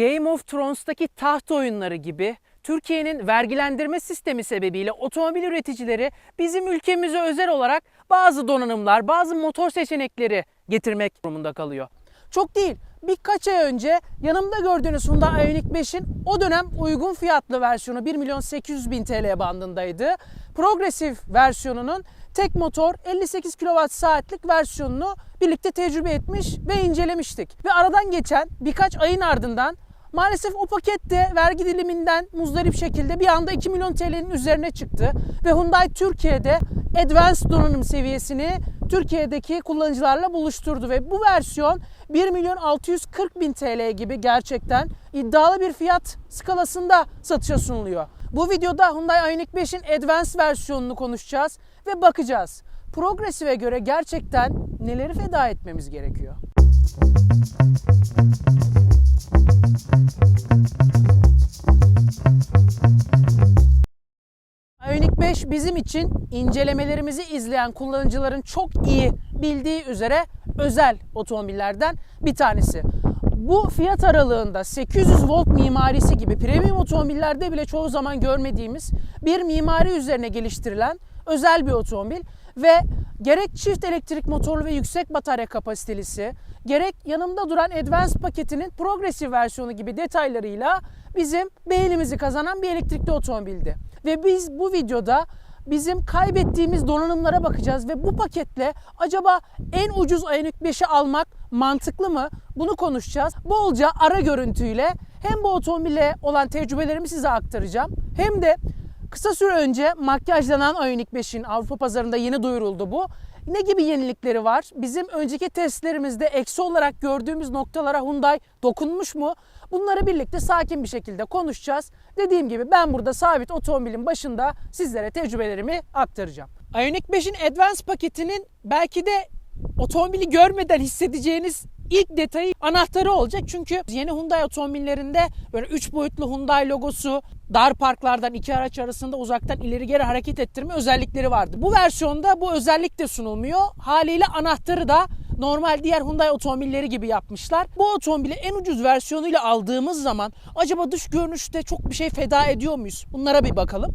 Game of Thrones'taki taht oyunları gibi Türkiye'nin vergilendirme sistemi sebebiyle otomobil üreticileri bizim ülkemize özel olarak bazı donanımlar, bazı motor seçenekleri getirmek durumunda kalıyor. Çok değil, birkaç ay önce yanımda gördüğünüz Hyundai Ioniq 5'in o dönem uygun fiyatlı versiyonu 1 milyon 800 bin TL bandındaydı. Progresif versiyonunun tek motor 58 kWh saatlik versiyonunu birlikte tecrübe etmiş ve incelemiştik. Ve aradan geçen birkaç ayın ardından Maalesef o pakette vergi diliminden muzdarip şekilde bir anda 2 milyon TL'nin üzerine çıktı. Ve Hyundai Türkiye'de Advanced donanım seviyesini Türkiye'deki kullanıcılarla buluşturdu. Ve bu versiyon 1 milyon 640 bin TL gibi gerçekten iddialı bir fiyat skalasında satışa sunuluyor. Bu videoda Hyundai Ioniq 5'in Advanced versiyonunu konuşacağız ve bakacağız. Progressive'e göre gerçekten neleri feda etmemiz gerekiyor? Ioniq 5 bizim için incelemelerimizi izleyen kullanıcıların çok iyi bildiği üzere özel otomobillerden bir tanesi. Bu fiyat aralığında 800 volt mimarisi gibi premium otomobillerde bile çoğu zaman görmediğimiz bir mimari üzerine geliştirilen özel bir otomobil ve gerek çift elektrik motorlu ve yüksek batarya kapasitelisi, gerek yanımda duran Advanced paketinin progresif versiyonu gibi detaylarıyla bizim beğenimizi kazanan bir elektrikli otomobildi. Ve biz bu videoda bizim kaybettiğimiz donanımlara bakacağız ve bu paketle acaba en ucuz Ioniq 5'i almak mantıklı mı? Bunu konuşacağız. Bolca ara görüntüyle hem bu otomobile olan tecrübelerimi size aktaracağım hem de Kısa süre önce makyajlanan Ioniq 5'in Avrupa pazarında yeni duyuruldu bu. Ne gibi yenilikleri var? Bizim önceki testlerimizde eksi olarak gördüğümüz noktalara Hyundai dokunmuş mu? Bunları birlikte sakin bir şekilde konuşacağız. Dediğim gibi ben burada sabit otomobilin başında sizlere tecrübelerimi aktaracağım. Ioniq 5'in Advance paketinin belki de otomobili görmeden hissedeceğiniz ilk detayı anahtarı olacak. Çünkü yeni Hyundai otomobillerinde böyle 3 boyutlu Hyundai logosu, dar parklardan iki araç arasında uzaktan ileri geri hareket ettirme özellikleri vardı. Bu versiyonda bu özellik de sunulmuyor. Haliyle anahtarı da normal diğer Hyundai otomobilleri gibi yapmışlar. Bu otomobili en ucuz versiyonuyla aldığımız zaman acaba dış görünüşte çok bir şey feda ediyor muyuz? Bunlara bir bakalım.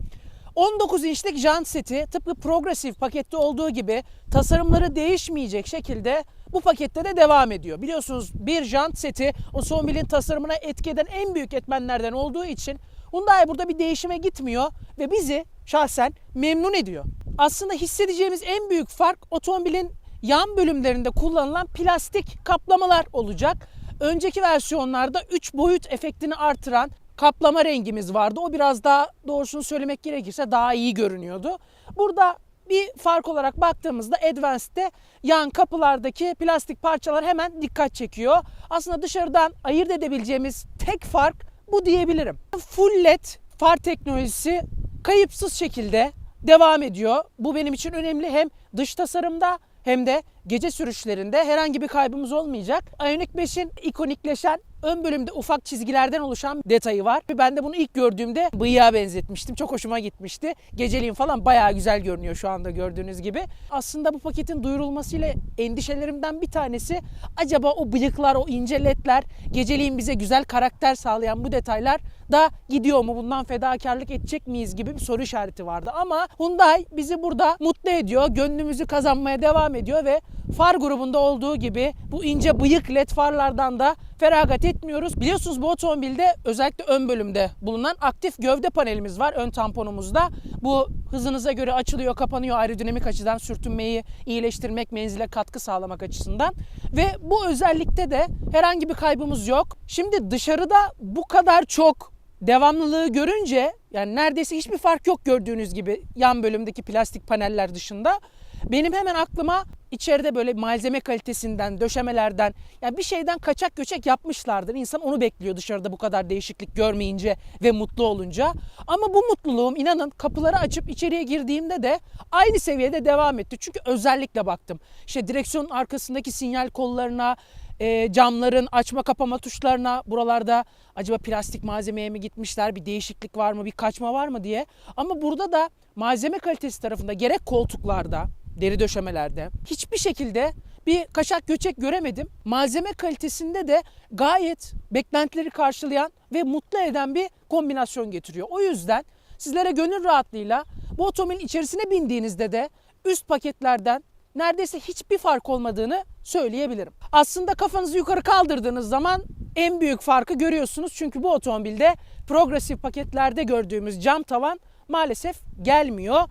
19 inçlik jant seti tıpkı Progressive pakette olduğu gibi tasarımları değişmeyecek şekilde bu pakette de devam ediyor. Biliyorsunuz bir jant seti otomobilin tasarımına etki eden en büyük etmenlerden olduğu için Hyundai burada bir değişime gitmiyor ve bizi şahsen memnun ediyor. Aslında hissedeceğimiz en büyük fark otomobilin yan bölümlerinde kullanılan plastik kaplamalar olacak. Önceki versiyonlarda 3 boyut efektini artıran kaplama rengimiz vardı. O biraz daha doğrusunu söylemek gerekirse daha iyi görünüyordu. Burada bir fark olarak baktığımızda Advance'de yan kapılardaki plastik parçalar hemen dikkat çekiyor. Aslında dışarıdan ayırt edebileceğimiz tek fark bu diyebilirim. Full LED far teknolojisi kayıpsız şekilde devam ediyor. Bu benim için önemli hem dış tasarımda hem de gece sürüşlerinde herhangi bir kaybımız olmayacak. Ioniq 5'in ikonikleşen ön bölümde ufak çizgilerden oluşan detayı var. Ben de bunu ilk gördüğümde bıyığa benzetmiştim. Çok hoşuma gitmişti. Geceliğin falan bayağı güzel görünüyor şu anda gördüğünüz gibi. Aslında bu paketin duyurulmasıyla endişelerimden bir tanesi acaba o bıyıklar, o ince ledler, geceliğin bize güzel karakter sağlayan bu detaylar da gidiyor mu? Bundan fedakarlık edecek miyiz gibi bir soru işareti vardı. Ama Hyundai bizi burada mutlu ediyor. Gönlümüzü kazanmaya devam ediyor ve far grubunda olduğu gibi bu ince bıyık led farlardan da feragat etmiyoruz. Biliyorsunuz bu otomobilde özellikle ön bölümde bulunan aktif gövde panelimiz var ön tamponumuzda. Bu hızınıza göre açılıyor, kapanıyor aerodinamik açıdan sürtünmeyi iyileştirmek, menzile katkı sağlamak açısından. Ve bu özellikte de herhangi bir kaybımız yok. Şimdi dışarıda bu kadar çok devamlılığı görünce yani neredeyse hiçbir fark yok gördüğünüz gibi yan bölümdeki plastik paneller dışında. Benim hemen aklıma içeride böyle malzeme kalitesinden, döşemelerden yani bir şeyden kaçak göçek yapmışlardır. İnsan onu bekliyor dışarıda bu kadar değişiklik görmeyince ve mutlu olunca. Ama bu mutluluğum inanın kapıları açıp içeriye girdiğimde de aynı seviyede devam etti. Çünkü özellikle baktım. İşte direksiyonun arkasındaki sinyal kollarına, e, camların açma kapama tuşlarına buralarda acaba plastik malzemeye mi gitmişler bir değişiklik var mı bir kaçma var mı diye. Ama burada da malzeme kalitesi tarafında gerek koltuklarda deri döşemelerde hiçbir şekilde bir kaşak göçek göremedim. Malzeme kalitesinde de gayet beklentileri karşılayan ve mutlu eden bir kombinasyon getiriyor. O yüzden sizlere gönül rahatlığıyla bu otomobilin içerisine bindiğinizde de üst paketlerden neredeyse hiçbir fark olmadığını söyleyebilirim. Aslında kafanızı yukarı kaldırdığınız zaman en büyük farkı görüyorsunuz. Çünkü bu otomobilde progresif paketlerde gördüğümüz cam tavan maalesef gelmiyor.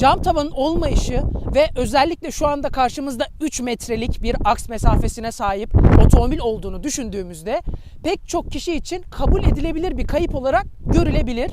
Cam tavanın olmayışı ve özellikle şu anda karşımızda 3 metrelik bir aks mesafesine sahip otomobil olduğunu düşündüğümüzde pek çok kişi için kabul edilebilir bir kayıp olarak görülebilir.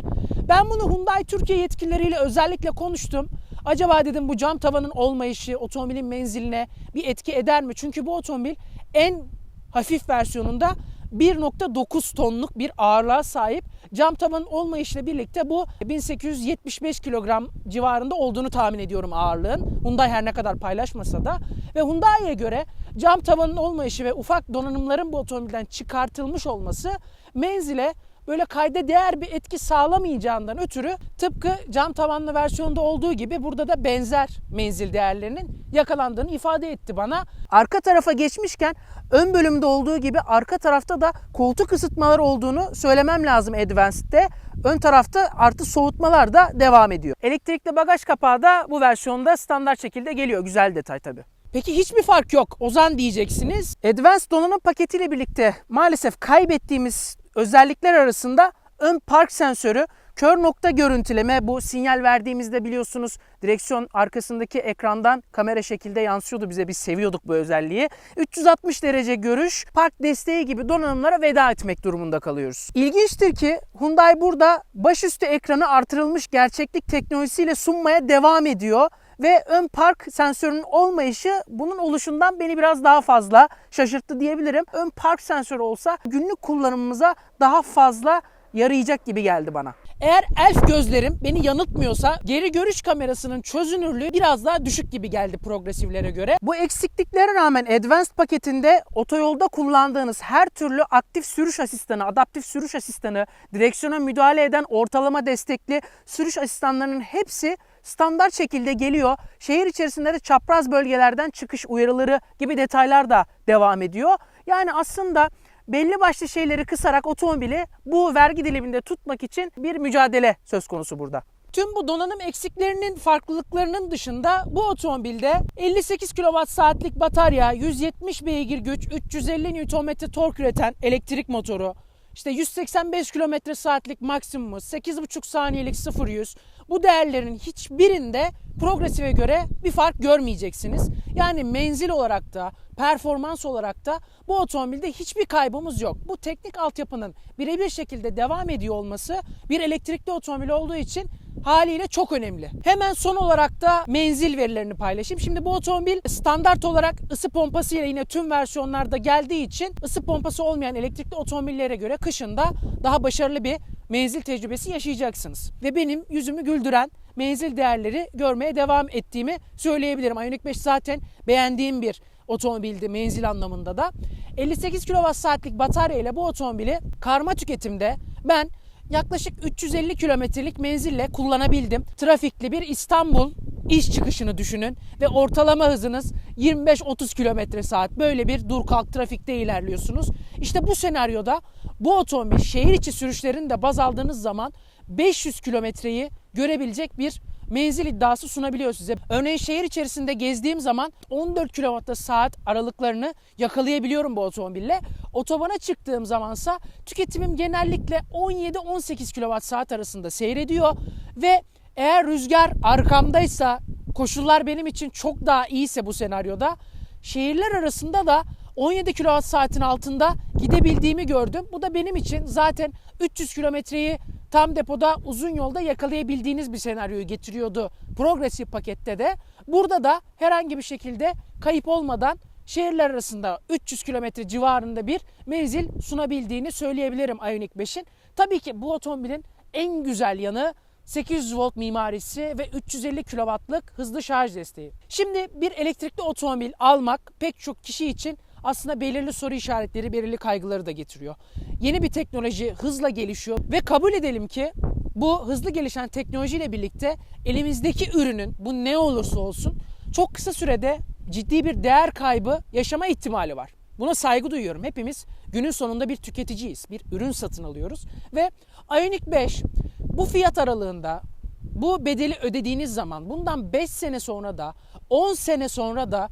Ben bunu Hyundai Türkiye yetkilileriyle özellikle konuştum. Acaba dedim bu cam tavanın olmayışı otomobilin menziline bir etki eder mi? Çünkü bu otomobil en hafif versiyonunda 1.9 tonluk bir ağırlığa sahip. Cam tavanın olmayışıyla birlikte bu 1875 kilogram civarında olduğunu tahmin ediyorum ağırlığın. Hyundai her ne kadar paylaşmasa da. Ve Hyundai'ye göre cam tavanın olmayışı ve ufak donanımların bu otomobilden çıkartılmış olması menzile böyle kayda değer bir etki sağlamayacağından ötürü tıpkı cam tavanlı versiyonda olduğu gibi burada da benzer menzil değerlerinin yakalandığını ifade etti bana. Arka tarafa geçmişken ön bölümde olduğu gibi arka tarafta da koltuk ısıtmaları olduğunu söylemem lazım Advanced'de. Ön tarafta artı soğutmalar da devam ediyor. Elektrikli bagaj kapağı da bu versiyonda standart şekilde geliyor. Güzel detay tabii. Peki hiçbir fark yok Ozan diyeceksiniz. Advanced donanım paketiyle birlikte maalesef kaybettiğimiz özellikler arasında ön park sensörü, kör nokta görüntüleme bu sinyal verdiğimizde biliyorsunuz direksiyon arkasındaki ekrandan kamera şekilde yansıyordu bize biz seviyorduk bu özelliği. 360 derece görüş, park desteği gibi donanımlara veda etmek durumunda kalıyoruz. İlginçtir ki Hyundai burada başüstü ekranı artırılmış gerçeklik teknolojisiyle sunmaya devam ediyor ve ön park sensörünün olmayışı bunun oluşundan beni biraz daha fazla şaşırttı diyebilirim. Ön park sensörü olsa günlük kullanımımıza daha fazla yarayacak gibi geldi bana. Eğer elf gözlerim beni yanıltmıyorsa geri görüş kamerasının çözünürlüğü biraz daha düşük gibi geldi progresiflere göre. Bu eksikliklere rağmen Advanced paketinde otoyolda kullandığınız her türlü aktif sürüş asistanı, adaptif sürüş asistanı, direksiyona müdahale eden ortalama destekli sürüş asistanlarının hepsi standart şekilde geliyor. Şehir içerisinde de çapraz bölgelerden çıkış uyarıları gibi detaylar da devam ediyor. Yani aslında belli başlı şeyleri kısarak otomobili bu vergi diliminde tutmak için bir mücadele söz konusu burada. Tüm bu donanım eksiklerinin farklılıklarının dışında bu otomobilde 58 kWh'lik batarya, 170 beygir güç, 350 Nm tork üreten elektrik motoru, işte 185 km saatlik maksimumu, 8,5 saniyelik 0-100 bu değerlerin hiçbirinde progresife göre bir fark görmeyeceksiniz. Yani menzil olarak da performans olarak da bu otomobilde hiçbir kaybımız yok. Bu teknik altyapının birebir şekilde devam ediyor olması bir elektrikli otomobil olduğu için haliyle çok önemli. Hemen son olarak da menzil verilerini paylaşayım. Şimdi bu otomobil standart olarak ısı pompası ile yine tüm versiyonlarda geldiği için ısı pompası olmayan elektrikli otomobillere göre kışında daha başarılı bir menzil tecrübesi yaşayacaksınız. Ve benim yüzümü güldüren menzil değerleri görmeye devam ettiğimi söyleyebilirim. Ioniq 5 zaten beğendiğim bir otomobildi menzil anlamında da. 58 kWh'lik batarya ile bu otomobili karma tüketimde ben yaklaşık 350 kilometrelik menzille kullanabildim. Trafikli bir İstanbul iş çıkışını düşünün ve ortalama hızınız 25-30 kilometre saat. Böyle bir dur kalk trafikte ilerliyorsunuz. İşte bu senaryoda bu otomobil şehir içi sürüşlerini de baz aldığınız zaman 500 kilometreyi görebilecek bir menzil iddiası sunabiliyor size. Örneğin şehir içerisinde gezdiğim zaman 14 km saat aralıklarını yakalayabiliyorum bu otomobille. Otobana çıktığım zamansa tüketimim genellikle 17-18 kWh saat arasında seyrediyor ve eğer rüzgar arkamdaysa koşullar benim için çok daha iyiyse bu senaryoda şehirler arasında da 17 kWh saatin altında gidebildiğimi gördüm. Bu da benim için zaten 300 kilometreyi tam depoda uzun yolda yakalayabildiğiniz bir senaryoyu getiriyordu progresif pakette de. Burada da herhangi bir şekilde kayıp olmadan şehirler arasında 300 kilometre civarında bir menzil sunabildiğini söyleyebilirim Ioniq 5'in. Tabii ki bu otomobilin en güzel yanı 800 volt mimarisi ve 350 kW'lık hızlı şarj desteği. Şimdi bir elektrikli otomobil almak pek çok kişi için aslında belirli soru işaretleri, belirli kaygıları da getiriyor. Yeni bir teknoloji hızla gelişiyor ve kabul edelim ki bu hızlı gelişen teknolojiyle birlikte elimizdeki ürünün bu ne olursa olsun çok kısa sürede ciddi bir değer kaybı yaşama ihtimali var. Buna saygı duyuyorum. Hepimiz günün sonunda bir tüketiciyiz. Bir ürün satın alıyoruz ve Ioniq 5 bu fiyat aralığında bu bedeli ödediğiniz zaman bundan 5 sene sonra da 10 sene sonra da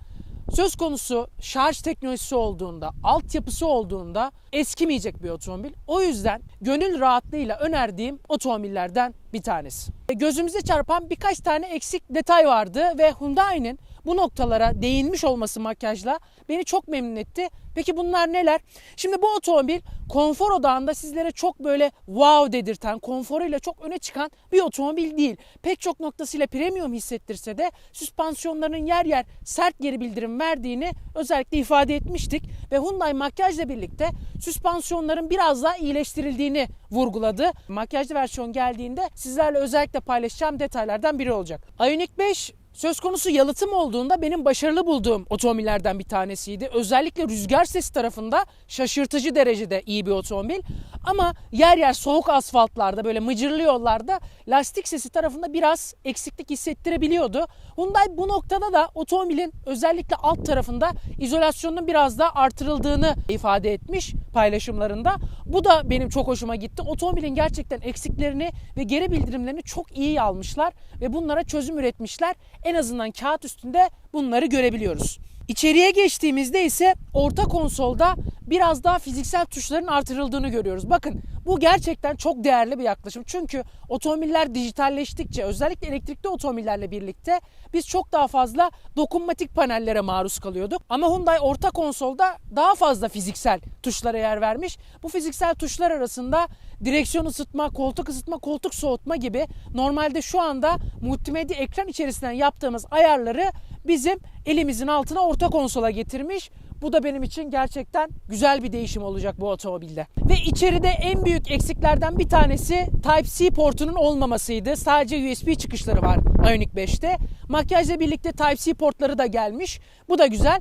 söz konusu şarj teknolojisi olduğunda, altyapısı olduğunda eskimeyecek bir otomobil. O yüzden gönül rahatlığıyla önerdiğim otomobillerden bir tanesi. E, Gözümüze çarpan birkaç tane eksik detay vardı ve Hyundai'nin bu noktalara değinmiş olması makyajla beni çok memnun etti. Peki bunlar neler? Şimdi bu otomobil konfor odağında sizlere çok böyle wow dedirten, konforuyla çok öne çıkan bir otomobil değil. Pek çok noktasıyla premium hissettirse de süspansiyonlarının yer yer sert geri bildirim verdiğini özellikle ifade etmiştik. Ve Hyundai makyajla birlikte süspansiyonların biraz daha iyileştirildiğini vurguladı. Makyajlı versiyon geldiğinde sizlerle özellikle paylaşacağım detaylardan biri olacak. Ioniq 5 Söz konusu yalıtım olduğunda benim başarılı bulduğum otomobillerden bir tanesiydi. Özellikle rüzgar sesi tarafında şaşırtıcı derecede iyi bir otomobil. Ama yer yer soğuk asfaltlarda böyle mıcırlı yollarda lastik sesi tarafında biraz eksiklik hissettirebiliyordu. Hyundai bu noktada da otomobilin özellikle alt tarafında izolasyonun biraz daha artırıldığını ifade etmiş paylaşımlarında. Bu da benim çok hoşuma gitti. Otomobilin gerçekten eksiklerini ve geri bildirimlerini çok iyi almışlar ve bunlara çözüm üretmişler. En azından kağıt üstünde bunları görebiliyoruz. İçeriye geçtiğimizde ise orta konsolda biraz daha fiziksel tuşların artırıldığını görüyoruz. Bakın bu gerçekten çok değerli bir yaklaşım. Çünkü otomobiller dijitalleştikçe özellikle elektrikli otomobillerle birlikte biz çok daha fazla dokunmatik panellere maruz kalıyorduk. Ama Hyundai orta konsolda daha fazla fiziksel tuşlara yer vermiş. Bu fiziksel tuşlar arasında direksiyon ısıtma, koltuk ısıtma, koltuk soğutma gibi normalde şu anda multimedya ekran içerisinden yaptığımız ayarları bizim elimizin altına orta konsola getirmiş. Bu da benim için gerçekten güzel bir değişim olacak bu otomobilde. Ve içeride en büyük eksiklerden bir tanesi Type-C portunun olmamasıydı. Sadece USB çıkışları var Ioniq 5'te. Makyajla birlikte Type-C portları da gelmiş. Bu da güzel.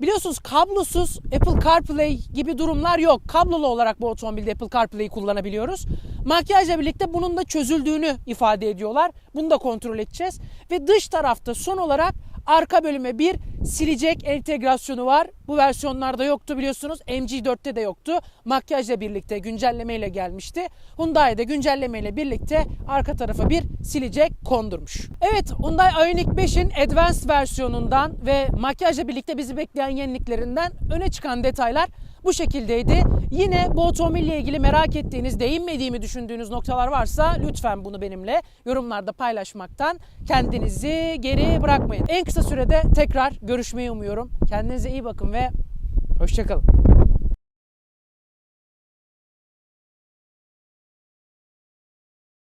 Biliyorsunuz kablosuz Apple CarPlay gibi durumlar yok. Kablolu olarak bu otomobilde Apple CarPlay'i kullanabiliyoruz. Makyajla birlikte bunun da çözüldüğünü ifade ediyorlar. Bunu da kontrol edeceğiz. Ve dış tarafta son olarak arka bölüme bir silecek entegrasyonu var. Bu versiyonlarda yoktu biliyorsunuz. MG4'te de yoktu. Makyajla birlikte güncellemeyle gelmişti. Hyundai'de güncellemeyle birlikte arka tarafa bir silecek kondurmuş. Evet Hyundai Ioniq 5'in Advanced versiyonundan ve makyajla birlikte bizi bekleyen yeniliklerinden öne çıkan detaylar bu şekildeydi. Yine bu otomobille ilgili merak ettiğiniz, değinmediğimi düşündüğünüz noktalar varsa lütfen bunu benimle yorumlarda paylaşmaktan kendinizi geri bırakmayın. En kısa sürede tekrar görüşmeyi umuyorum. Kendinize iyi bakın ve hoşçakalın.